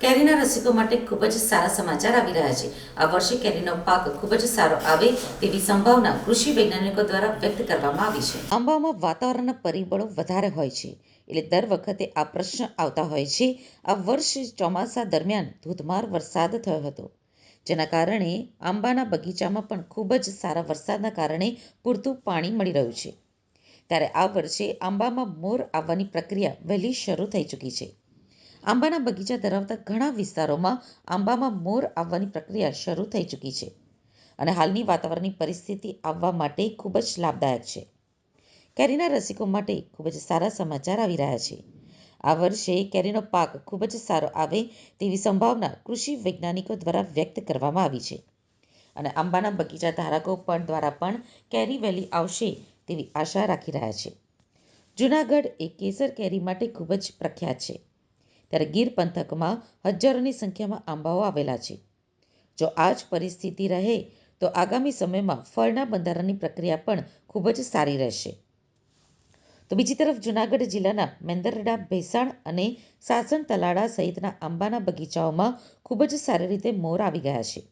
કેરીના રસિકો માટે ખૂબ જ સારા સમાચાર આવી રહ્યા છે. આ વર્ષે કેરીનો પાક ખૂબ જ સારો આવે તેવી સંભાવના કૃષિ વૈજ્ઞાનિકો દ્વારા વ્યક્ત કરવામાં આવી છે. આંબામાં વાતાવરણના પરિબળો વધારે હોય છે, એટલે દર વખતે આ પ્રશ્ન આવતા હોય છે, આ વર્ષે ચોમાસા દરમિયાન ધોધમાર વરસાદ થયો હતો. જેના કારણે આંબાના બગીચામાં પણ ખૂબ જ સારા વરસાદના કારણે પૂરતું પાણી મળી રહ્યું છે. ત્યારે આ વર્ષે આંબામાં મોર આવવાની પ્રક્રિયા વહેલી શરૂ થઈ ચૂકી છે. આંબાના બગીચા ધરાવતા ઘણા વિસ્તારોમાં આંબામાં મોર આવવાની પ્રક્રિયા શરૂ થઈ ચૂકી છે અને હાલની વાતાવરણની પરિસ્થિતિ આવવા માટે ખૂબ જ લાભદાયક છે. કેરીના રસિકો માટે ખૂબ જ સારા સમાચાર આવી રહ્યા છે. આ વર્ષે કેરીનો પાક ખૂબ જ સારો આવે તેવી સંભાવના કૃષિ વૈજ્ઞાનિકો દ્વારા વ્યક્ત કરવામાં આવી છે અને આંબાના બગીચા ધારકો પણ દ્વારા પણ કેરી વહેલી આવશે તેવી આશા રાખી રહ્યા છે. જૂનાગઢ એ કેસર કેરી માટે ખૂબ જ પ્રખ્યાત છે. ત્યારે ગીર પંથકમાં હજારોની સંખ્યામાં આંબાઓ આવેલા છે. જો આ જ પરિસ્થિતિ રહે, તો આગામી સમયમાં ફળના બંધારણની પ્રક્રિયા પણ ખૂબ જ સારી રહેશે. તો બીજી તરફ જૂનાગઢ જિલ્લાના મેંદરડા, ભેસાણ અને સાસણ તલાડા સહિતના આંબાના બગીચાઓમાં ખૂબ જ સારી રીતે મોર આવી ગયા છે.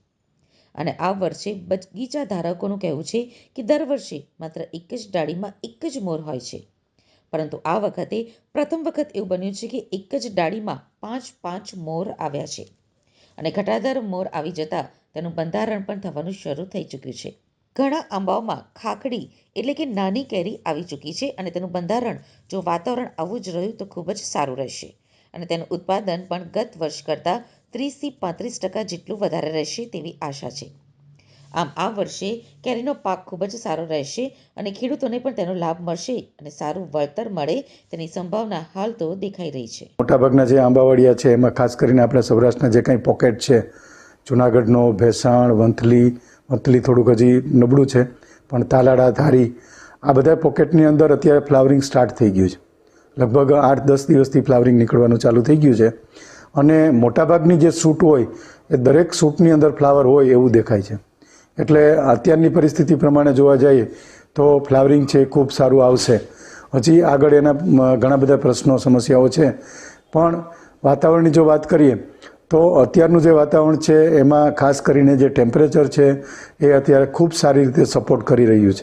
અને આ વર્ષે બગીચા ધારકોનું કહેવું છે કે દર વર્ષે માત્ર એક જ ડાળીમાં એક જ મોર હોય છે. પરંતુ આ વખતે પ્રથમ વખત એવું બન્યું છે કે એક જ ડાળીમાં પાંચ પાંચ મોર આવ્યા છે. અને ઘટાદાર મોર આવી જતાં તેનું બંધારણ પણ થવાનું શરૂ થઈ ચૂક્યું છે. ઘણા આંબાઓમાં ખાખડી એટલે કે નાની કેરી આવી ચૂકી છે અને તેનું બંધારણ જો વાતાવરણ આવું જ રહ્યું તો ખૂબ જ સારું રહેશે. અને તેનું ઉત્પાદન પણ ગત વર્ષ કરતાં ત્રીસથી પાંત્રીસ ટકા જેટલું વધારે રહેશે તેવી આશા છે. આમ આ વર્ષે કેરીનો પાક ખૂબ જ સારો રહેશે અને ખેડૂતોને પણ તેનો લાભ મળશે અને સારું વળતર મળે તેની સંભાવના હાલ તો દેખાઈ રહી છે. મોટાભાગના જે આંબાવાડિયા છે, એમાં ખાસ કરીને આપણા સૌરાષ્ટ્રના જે કંઈ પોકેટ છે, જુનાગઢનો, ભેસાણ, વંથલી વંથલી થોડુંક હજી નબળું છે, પણ તાલાડા, ધારી, આ બધા પોકેટની અંદર અત્યારે ફ્લાવરિંગ સ્ટાર્ટ થઈ ગયું છે. લગભગ આઠ, દસ દિવસથી ફ્લાવરિંગ નીકળવાનું ચાલુ થઈ ગયું છે અને મોટાભાગની જે સૂટ હોય, એ દરેક સૂટની અંદર ફ્લાવર હોય એવું દેખાય છે. એટલે અત્યારની પરિસ્થિતિ પ્રમાણે જોવા જઈએ તો ફ્લાવરિંગ છે, ખૂબ સારું આવશે. હજી આગળ એના ઘણા બધા પ્રશ્નો, સમસ્યાઓ છે. પણ વાતાવરણની જો વાત કરીએ, તો અત્યારનું જે વાતાવરણ છે, એમાં ખાસ કરીને જે ટેમ્પરેચર છે, એ અત્યારે ખૂબ સારી રીતે સપોર્ટ કરી રહ્યું છે.